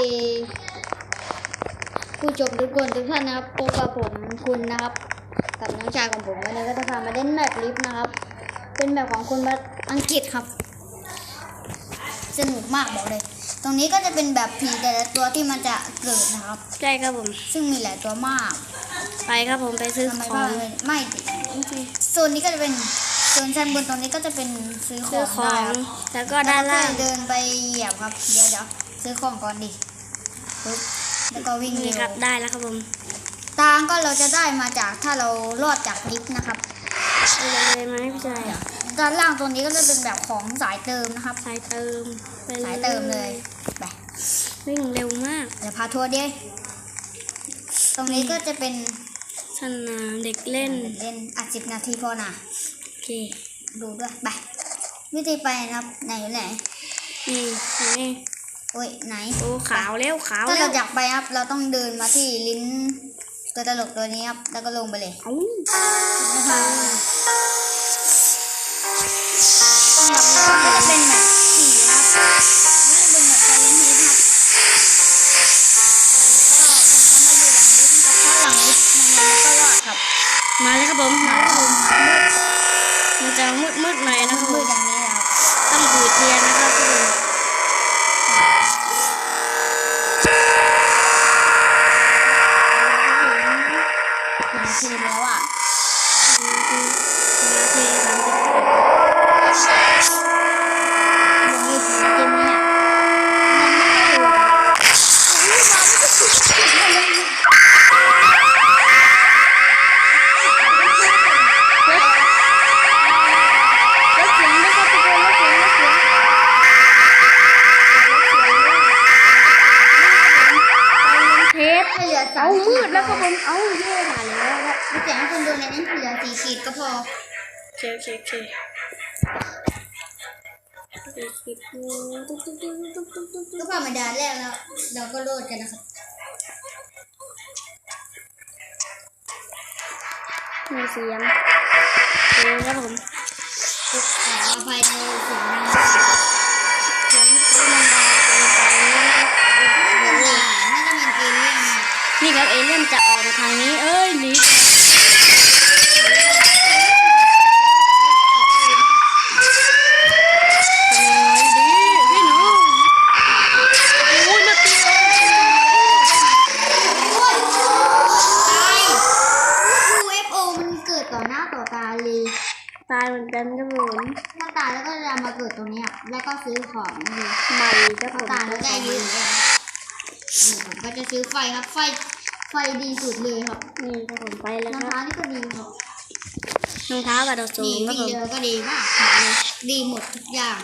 ดีผู้ชมทุกคนทุกท่านนะครับพบกับผมคุณนะครับ กับน้องชายของผมวันนี้ก็จะพามาเล่นแมปลิฟต์นะครับ เป็นแบบของคนมาอังกฤษครับ สนุกมากบอกเลย ตรงนี้ก็จะเป็นแบบผีแต่ละตัวที่มันจะเกิดนะครับ ใช่ครับผม ซึ่งมีหลายตัวมาก ไปครับผมไปซื้อทำไมขอบ้างงไม่โซนนี้ก็จะเป็นโซนชั้นบนตรงนี้ก็จะเป็นซื้อขซื้อองขอได้งครับแล้วก็ด้านล่าง เดินไปเหยียบครับ เดี๋ยวเดี๋ยวซื้อของก่อนดิ ปึ๊บแล้วก็วิ่งนี่เร็วครับได้แล้วครับผมทางก็เราจะได้มาจากถ้าเรารอดจากลิฟต์นะครับไปเลยไหมพี่ชายด้านล่างตรงนี้ก็จะเป็นแบบของสายเติมนะครับ สายเติมไปสายเติมเลยไปวิ่งเร็วมากเดี๋ยวพาทัวร์ดิตรงนี้ก็จะเป็นสนามเด็กเล่นเล่นอัดสิบนาทีพอนะโอเคดูด้วยไปวิธีไปนะครับไหนอยู่ไหนนี่นี่ โอ้ยไหนโอ้ขาวแล้วขาวถ้าแล้เราวอยากไปครับ เราต้องเดินมาที่ลิ้น ตัวตลกตัวนี้ครับ แล้วก็ลงไปเลยเอ้านะคะก็จะเป็นแบบผีครับนี่เป็นแบบไซเลนเฮดครับก็ผมก็มาอยู่หลังลิฟต์นะครับถ้าหลังลิฟต์มันก็รอดครับมาเลยครับผม มาแล้วผมมามันจะมืดมืดๆหน่อยนะครับผมืมดอย่างนี้ครับ เสียงให้คนดูในนั้นเหลือสี่ขีดก็พอ โอเคโอเคโอเคก็ผ่านมาด่านแรกแล้ว เราก็โลดกันนะครับมีเสียงเสียงครับผม ขออภัยในเสียงดัง เสียงที่มันดังเกินไปนะครับ เป็นหลานน่าจะเป็นเอเลี่ยนนะ นี่ครับเอเลี่ยนจะออกมาทางนี้ เอ้ยหนีทำยังไงดีพี่น้องโอ้ยมาตีเรา ตาย UFO มันเกิดต่อหน้าต่อตาเลย ตายเหมือนกันครับผม ถ้าตายแล้วก็จะมาเกิดตรงนี้อะแล้วก็ซื้อของเลย ใหม่ครับผ ถ้า มตายแล้วได้เยอะเลยนี่ผมก็จะซื้อไฟครับ ไฟ ไฟดีสุดเลยครับนี่ครับผมไปแล้วรองครัเท้าบนี่ก็ดีครับรองเท้ากระโดดสูนี่งครับวิ่งผมเรือก็ดีมากเลยดีหมดทุกอย่าง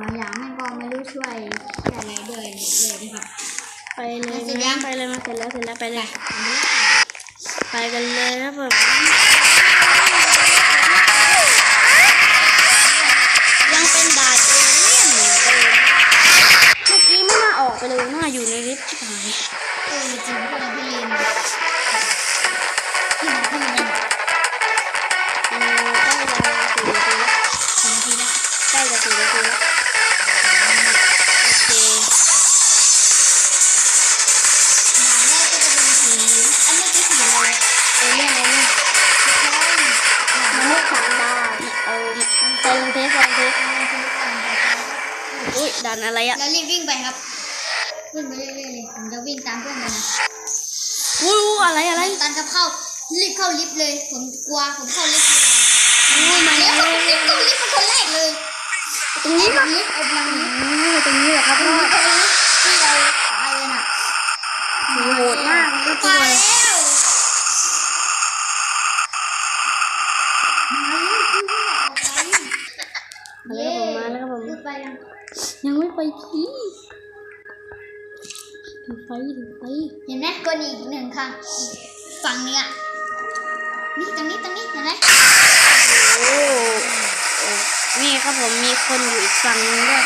บางอย่างแม่งก็ไม่รู้ช่วยอะไรด้วยเลยนะครับ ไปเลยเสร็จยันะง ไปเลยมาเสร็จแล้วเสร็จแล้วไปเลยอันนี้ไปกันเลยครับผม อุ้ยดันอะไรอะแล้วรีบวิ่งไปครับวิ่งไปเรื่อยๆเลยผมจะวิ่งตามเพื่อนไปนะอุ้ยอุ้ยอะไรอะไรตันกับเข้ารีบเข้าลิฟต์เลย ผมกลัวผมเข้าลิฟต์เลยอุ้ยมาแล้แล้ววผมรีบเข้าลิฟต์เป็นคนแรกเลยตรงนี้ตรปะงนี้ไอ้บังลิฟต์อืมตรงนี้เหรอครับตรงนี้ตรงนี้ที่เราตายเลยน่ะสีโหดมากก็ไปตัวแล้วมาแล้วคือว่าออกไปมาแล้วครับผมมาแล้วครับผมพูดไปยัง ยังไม่ไปที่ถึงไฟถึงไฟเห็นไหมกดอีกหนึ่งครั้งอีกฝั่งเนี้ยนี่ตรงนี้ตรงนี้เห็นไหมโอ้โอ้นี่ครับผมมีคนอยู่อีกฝั่งนึงด้วย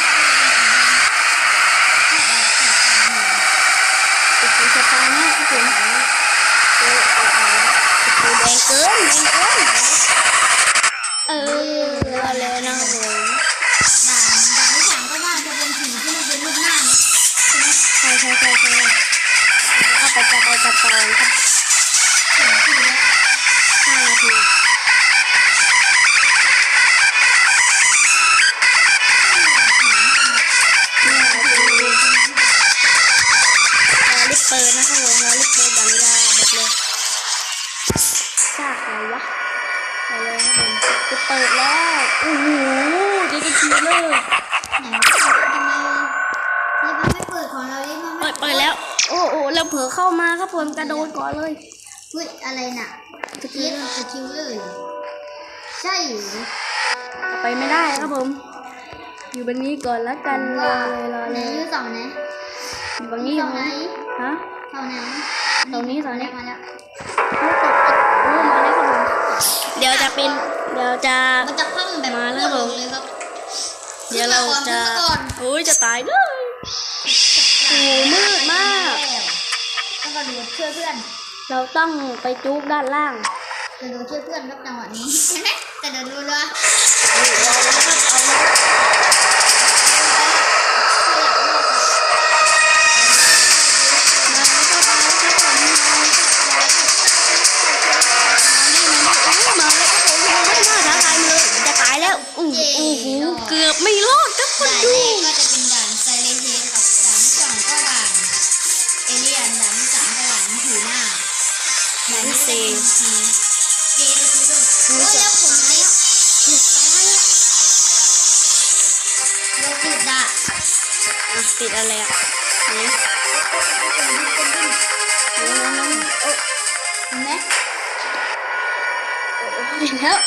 ติดสตาร์นะครับผมโอ้โอ้แดงเกินแดงเกินเออ ครับผมจะเปิดแล้วโอ้โหดีกันทีเลยไหนทำไมนี่มันไม่เปิดของเราดิมันเปิดเปิดแล้ว โอ้โหแล้วเผลอเข้ามาครับผมกระโดดก่อนเลยเฮ้ยอะไรน่ะสกิลสกิลเลยใช่ไปไม่ได้ครับผม อยู่บนนี้ก่อนแล้วกันรอเลยรอเลยอยู่เสาไหนอยู่บนนี้อยู่ไหนฮะเสาไหนเสานี้เสานี้มาแล้วโอ้มาแล้วครับผม เดี๋ยวจะเป็นเดี๋ยวจะมันจะพังแบบมาแล้วครับผมเลยครับเดี๋ยวเราจะขึ้นมาก่อนโอ้ยจะตายเลยโอ้โหมืดมากต้องกระโดดช่วยเพื่อน เราต้องไปจุกด้านล่างกระโดดช่วยเพื่อนครับจังหวะนี้กระโดดรัวเอาแล้วครับเอาแล้วมา หนังเซลผีเกย์ดูสิลูกโอ้ยแล้วผมเนี่ยถูกตายแล้วเราติดอะอะติดอะไรอะนเป็นดินเป็นดินโอ้น้องโอ้เห็นไหมเห็นแล้ว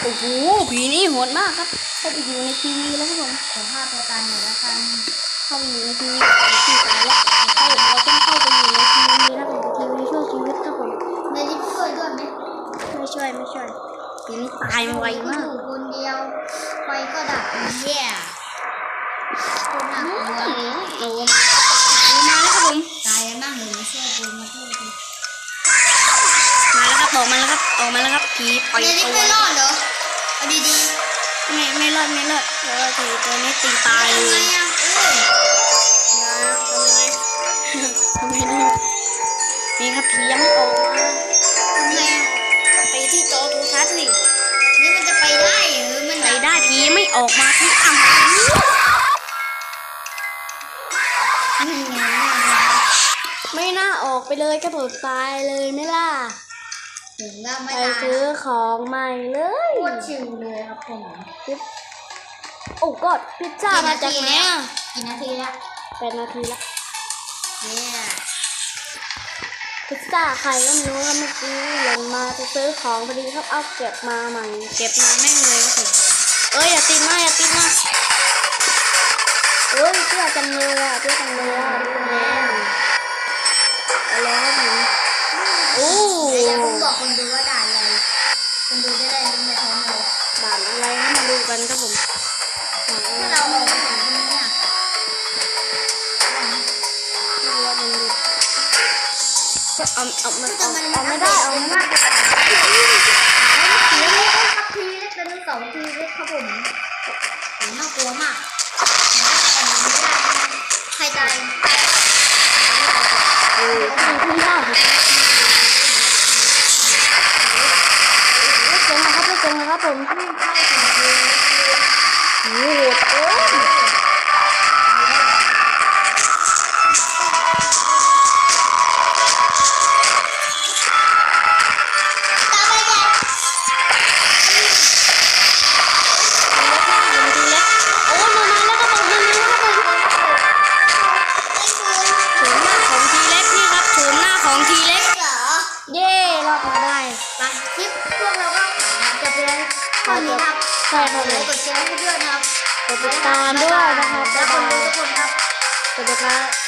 โอ้โหผีนี่โหดมากครับเข้าไปอยู่ในทีวีแล้วครับผมขอภาพตัวการหน่อยละกัน เข้าไปอยู่ในทีวีที่ตายแล้วเข้าเราต้องเข้าไปอยู่ในทีวีนะผมทีวีช่วยชีวิตครับผมในนี้ช่วยด้วยไหมไม่ช่วยไม่ช่วยผีนี่ตายมาไวมากอยู่คนเดียวไฟก็ดับแย่คนหน่ากลัวโอ้มาแล้วครับผมตายกันบ้างเลยมาช่วยกูมาช่วยกูมาแล้วครับออกมาแล้วครับออกมาแล้วครับผีปล่อยตัวไม่รอดเหรอดี ไม่ไม่รอดไม่รอดเพราะว่าผีตัวนี้ตีๆตายทำเลไงยอะเอ้ยทำไงดีนี่ครับผียังไม่ออกมาทำไงอะไปที่จอโทรทัศน์สินี่มันจะไปได้เหรือมันไปได้ผียังไม่ออกมาที่อะมันไงน่าไม่น่าออกไปเลยกระโดดตายเลยไหม่ล่ะ ถึงว่าไปไม่ตายซื้อของใหม่เลยโคตรชิลเลยครับผมโอ้กอดพิซซ่ามาจากไหนอะกี่นาทีละแปดนาทีละเนี่ยพิซซ่าใครก็ไม่รู้ครับเมื่อกี้หล่นมาจะซื้อของพอดีครับเอาเก็บมาใหม่เก็บมาแม่งเลยครับผมเอ้ยอย่าติดมาอย่าติดมาเอ้ยเชื่อจังเลยอะเชื่อจังเลยอะดูแม่เอาแล้วครับผม โอ้แต่อย่าเพิ่งบอกคนดูว่าด่าอะไรคนดูจะได้รู้ไม่ท้องเลยด่านอะไรให้มาดูกันครับผมด่านอะไรถ้าเรามองไปถึงตรงนี้เนี่ยไม่รู้ว่ามันดูก็เอาเอามันเอามันเอาไม่ได้เอาไม่ได้ทีเล็กครับทีเล็กเป็นสองทีเล็กครับผมน่ากลัวมาก นี้ครับใช่ครับกดไลค์กดแชร์ให้เพื่อนนะครับกดติดตามด้วยนะครับ และคนดูทุกคนครับ สวัสดีครับ